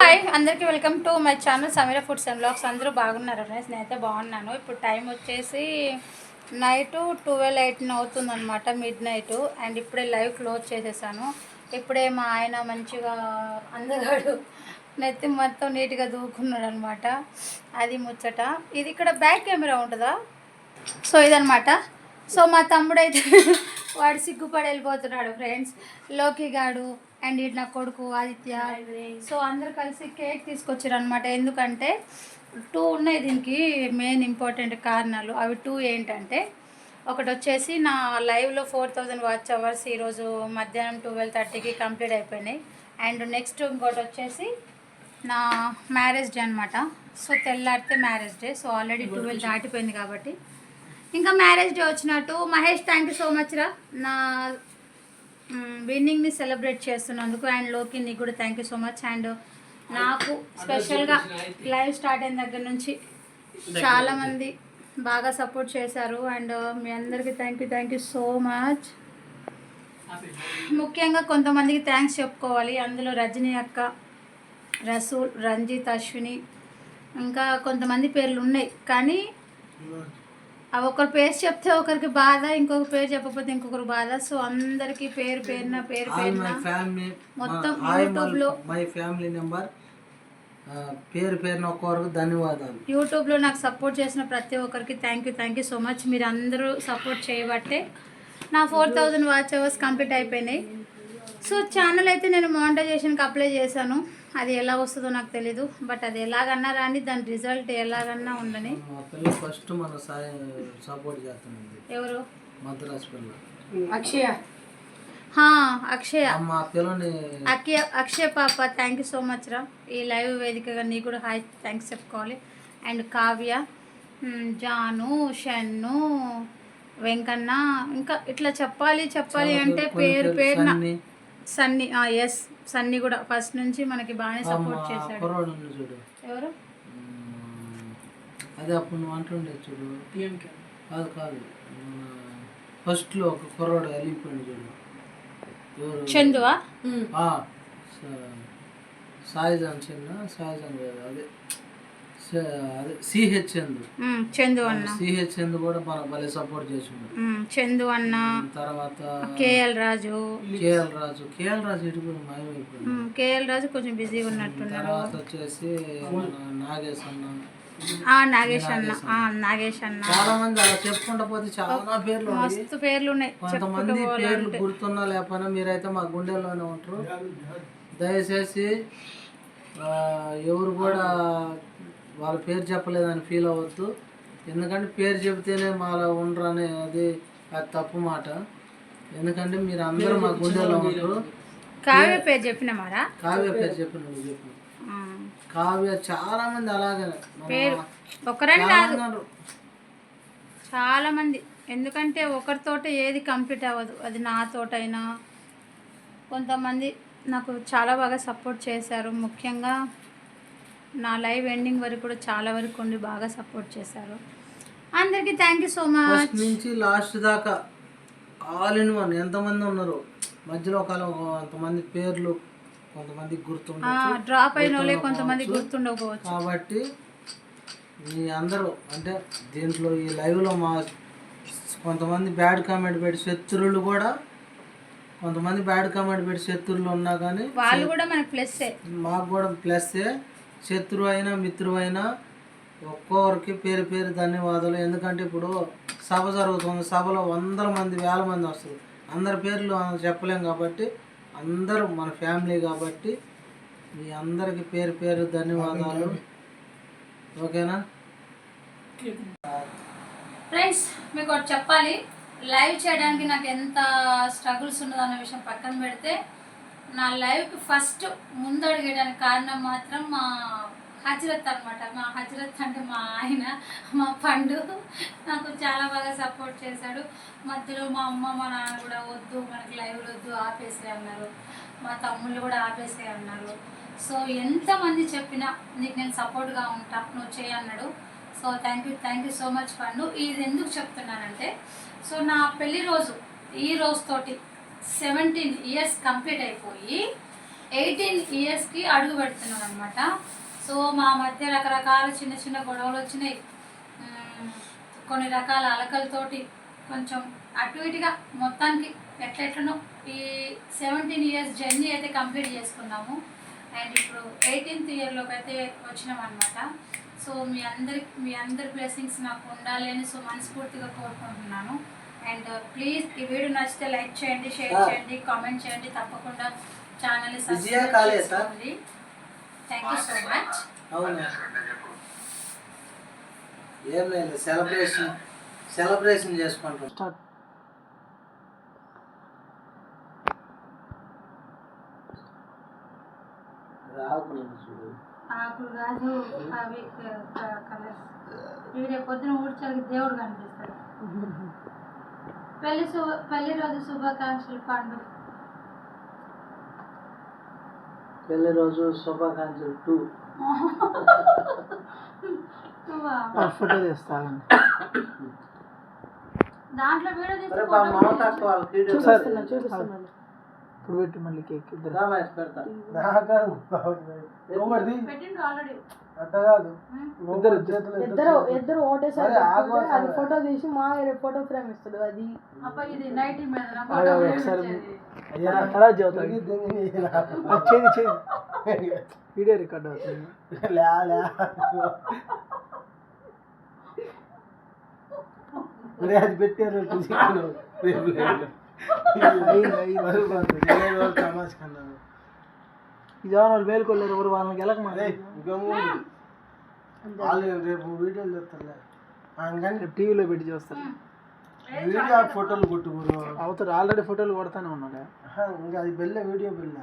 Hi అందరికీ welcome to my channel Sameera foods and blogs అందరూ బాగున్నారు ఫ్రెండ్స్? నేనైతే బాగున్నాను. ఇప్పుడు టైం వచ్చేసి నైట్ ట్వెల్వ్ ఎయిటీన్ అవుతుందనమాట మిడ్ నైట్. అండ్ ఇప్పుడే లైవ్ క్లోజ్ చేసేసాను. ఇప్పుడే మా ఆయన మంచిగా అందగాడు నెత్తి మొత్తం నీట్గా దూకున్నాడు అనమాట అది ముచ్చట. ఇది ఇక్కడ బ్యాక్ కెమెరా ఉంటుందా? సో ఇదనమాట సో మా తమ్ముడైతే వాడు సిగ్గుపడి వెళ్ళిపోతున్నాడు ఫ్రెండ్స్లోకి గాడు అండ్ ఇటు నా కొడుకు ఆదిత్య. సో అందరు కలిసి కేక్ తీసుకొచ్చారు అనమాట ఎందుకంటే టూ ఉన్నాయి దీనికి మెయిన్ ఇంపార్టెంట్ కారణాలు. అవి టూ ఏంటంటే ఒకటి వచ్చేసి నా లైవ్లో ఫోర్ థౌజండ్ వాచ్ అవర్స్ ఈరోజు మధ్యాహ్నం ట్వెల్వ్ థర్టీకి కంప్లీట్ అయిపోయినాయి. అండ్ నెక్స్ట్ ఇంకోటి వచ్చేసి నా మ్యారేజ్ డే అనమాట సో తెల్లారితే marriage day so already twelve దాటిపోయింది కాబట్టి ఇంకా మ్యారేజ్ డే వచ్చినట్టు. Mahesh thank you so much రా. నా విన్నింగ్ని సెలబ్రేట్ చేస్తున్నందుకు అండ్లోకి నీకు కూడా thank you so much and నాకు స్పెషల్గా లైవ్ స్టార్ట్ అయిన దగ్గర నుంచి చాలామంది బాగా సపోర్ట్ చేశారు. అండ్ మీ అందరికీ thank you thank you so much ముఖ్యంగా కొంతమందికి థ్యాంక్స్ చెప్పుకోవాలి. అందులో రజనీ అక్క రసూల్ రంజిత్ అశ్విని ఇంకా కొంతమంది పేర్లు ఉన్నాయి. కానీ అవి ఒకరి పేరు చెప్తే ఒకరికి బాధ ఇంకొక పేరు చెప్పకపోతే ఇంకొకరు బాధ. సో అందరికి పేరు పేరున పేరు పేరున మొత్తం యూట్యూబ్లో మై ఫ్యామిలీ నెంబర్ పేరు పేరున ఒక్కరికి ధన్యవాదాలు. యూట్యూబ్లో నాకు సపోర్ట్ చేసిన ప్రతి ఒక్కరికి thank you thank you so much మీరు అందరూ సపోర్ట్ చేయబట్టే నా four thousand watch hours complete అయిపోయినాయి. సో ఛానల్ అయితే నేను మానిటైజేషన్కి అప్లై చేశాను. అది ఎలా వస్తుందో నాకు తెలీదు బట్ అది ఎలాగన్నా రాని దాని రిజల్ట్ ఎలాగన్నా ఉండని. ఫస్ట్ మన సాయి సపోర్ట్ చేస్తుంది ఎవరు? మద్రాసు పిల్ల. అక్షయ. హా, అక్షయ. అక్షయ అక్షయ్ పాప థ్యాంక్ యూ సో మచ్ రా. ఈ లైవ్ వేదికగా నీకు కూడా హాయ్ థ్యాంక్స్ చెప్పుకోవాలి అండ్ కావ్య జాను షన్ను వెంకన్న ఇంకా ఇట్లా చెప్పాలి చెప్పాలి అంటే పేరు పేరున సన్ని, సన్నీ ఎస్ సన్నీ కూడా ఫస్ట్ నుంచి మనకి బాగానే సపోర్ట్ చేశాడు. చూడు. ఎవరు. అదే అప్పుడు నువ్వు అంటుండే చూడు. కాదు కాదు. ఫస్ట్లో ఒక కుర్రోడు వెళ్ళిపోయింది చూడు. ఎవరు? చందువా? సాయిజాన్ చిన్న సాయిజాన్ కాదు అదే. సిహెచ్ చందు. చందు అన్న. సిహెచ్ చందు కూడా మనకు భలే సపోర్ట్ చేసిండు. చందు అన్న. తర్వాత KL Raju. KL Raju. KL Raju ఇటు కూడా మాయమైపోయింది కేఎల్ రాజు కొంచెం బిజీగా ఉన్నట్టున్నారు తర్వాత వచ్చేసి నాగేశ్ అన్న. ఆ నాగేష్ అన్న. ఆ నాగేష్ అన్న. చాలా మంది అలా చెప్పుకుంటా పోతే చాలా పేర్లు మస్తు పేర్లు ఉన్నాయి. కొంతమంది పేర్లు గుర్తున్నా లేకపోయినా మీరైతే మా గుండెల్లోనే ఉంటారు. దయచేసి ఎవరు కూడా వాళ్ళ పేరు చెప్పలేదని ఫీల్ అవ్వద్దు. ఎందుకంటే పేరు చెబితేనే మాలో ఉండరు అనే అది అది తప్పు మాట. ఎందుకంటే మీరు అందరూ మా గుండెల్లో ఉంటారు. కావ్య పేరు చెప్పినమారా కావ్య పేరు చెప్పిన నువ్వు చెప్పిన. కావ్య చాలా మంది అలాగే పేరు ఒకరని కాదు. చాలా మంది. ఎందుకంటే ఒకరితోట ఏది కంప్లీట్ అవ్వదు. అది నాతోటైనా కొంతమంది నాకు చాలా బాగా సపోర్ట్ చేశారు. ముఖ్యంగా నా లైవ్ ఎండింగ్ వరకు కూడా చాలా వరకు ఉండి బాగా సపోర్ట్ చేశారు. అందరికీ థ్యాంక్ యూ సో మచ్ నుంచి లాస్ట్ దాకా ఆల్ ఇన్ వన్ ఎంతమంది ఉన్నారు? మధ్యలో కాలం కొంతమంది పేర్లు కొంతమంది గుర్తుండొచ్చు. డ్రాప్ అయిన వాళ్ళే కొంతమంది గుర్తుండకపోవచ్చు. కాబట్టి మీ అందరూ అంటే దీంట్లో ఈ లైవ్లో మా కొంతమంది బ్యాడ్ కామెంట్ పెట్టి శత్రువులు కూడా కొంతమంది బ్యాడ్ కామెంట్ పెట్టి శత్రువులు ఉన్నా కానీ వాళ్ళు కూడా మనకు ప్లస్సే మాకు కూడా ప్లస్సే శత్రువు అయినా మిత్రువు అయినా ఒక్కొక్కరికి పేరు పేరు ధన్యవాదాలు. ఎందుకంటే ఇప్పుడు సభ జరుగుతుంది. సభలో వందల మంది వేల మంది వస్తుంది అందరి పేర్లు చెప్పలేం కాబట్టి అందరూ మన ఫ్యామిలీ కాబట్టి మీ అందరికి పేరు పేరు ధన్యవాదాలు. ఓకేనా? ఫ్రెండ్స్ మీకు ఒకటి చెప్పాలి. లైవ్ చేయడానికి నాకు ఎంత స్ట్రగుల్స్ ఉన్నదన్న విషయం పక్కన పెడితే నా లైఫ్కి ఫస్ట్ ముందు అడిగేయడానికి కారణం మాత్రం మా హజరత్ అనమాట మా హజరత్ అంటే మా ఆయన మా పండు. నాకు చాలా బాగా సపోర్ట్ చేశాడు. మధ్యలో మా అమ్మ మా నాన్న కూడా వద్దు మనకి లైవ్లు వద్దు ఆపేసే అన్నారు. మా తమ్ముళ్ళు కూడా ఆపేసే అన్నారు. సో ఎంతమంది చెప్పినా నీకు నేను సపోర్ట్గా ఉంటా నువ్వు చేయన్నాడు so thank you thank you so much Pandu. ఇది ఎందుకు చెప్తున్నానంటే సో నా పెళ్ళి రోజు ఈ రోజుతోటి సెవెంటీన్ ఇయర్స్ కంప్లీట్ అయిపోయి ఎయిటీన్ ఇయర్స్కి అడుగు పెడుతున్నాను అనమాట సో మా మధ్య రకరకాల చిన్న చిన్న గొడవలు వచ్చినాయి. కొన్ని రకాల అలకలతోటి కొంచెం అటు ఇటుగా మొత్తానికి ఎట్లెట్లనో ఈ సెవెంటీన్ ఇయర్స్ జర్నీ అయితే కంప్లీట్ చేసుకున్నాము. అండ్ ఇప్పుడు ఎయిటీన్త్ ఇయర్లోకి అయితే వచ్చినాం అనమాట సో మీ అందరి మీ అందరి బ్లెస్సింగ్స్ నాకు ఉండాలి అని సో మనస్ఫూర్తిగా కోరుకుంటున్నాను. అండ్ ప్లీజ్ ఈ వీడియో నచ్చితే లైక్ చేయండి షేర్ Ah. చేయండి కామెంట్ చేయండి. తప్పకుండా విజయ సబ్స్క్రైబ్. చేసుకోండి. థ్యాంక్ యూ సో మచ్ అవునా? ఏం లేదు సెలబ్రేషన్ సెలబ్రేషన్ చేసుకుంటాం స్టార్ట్ ఆకులు కాదు అవి కలర్స్ ఇవి రేపు పొద్దున ఊడ్చలకి దేవుడు కనిపిస్తాడు. పెళ్ళి శుభ పెళ్ళి రోజు శుభాకాంక్షలు పండు. పెళ్ళి రోజు శుభాకాంక్షలు టూ? ఫోటో తీస్తానండి దాంట్లో వీడియో చూపిస్తున్నాను ఇప్పుడు పెట్టి మళ్ళీ కేక్ పెడతా. పెట్టిండు ఆల్రెడీ. ఇద్దరు ఇద్దరు ఇద్దరు ఒకటేసారి పెట్టుకుంటే అది ఫోటో తీసి మా ఫోటో ఫ్రేమ్ ఇస్తాడు అది చేయి చేయి వీడియో రికార్డ్ అవుతుంది అది పెట్టారు అయింది, అయింది. ఈ జవాన్ వాళ్ళు మేలుకోలేరు ఎవరు వాళ్ళకి వెళ్ళక వాళ్ళు రేపు వీడియోలు చేస్తారులే అందుకని టీవీలో పెట్టి చూస్తారు వీడియో ఫోటోలు కొట్టుకోరు అవుతారు ఆల్రెడీ ఫోటోలు కొడతానే ఉన్నాడు ఇంకా అది బెల్ల వీడియో బెల్ల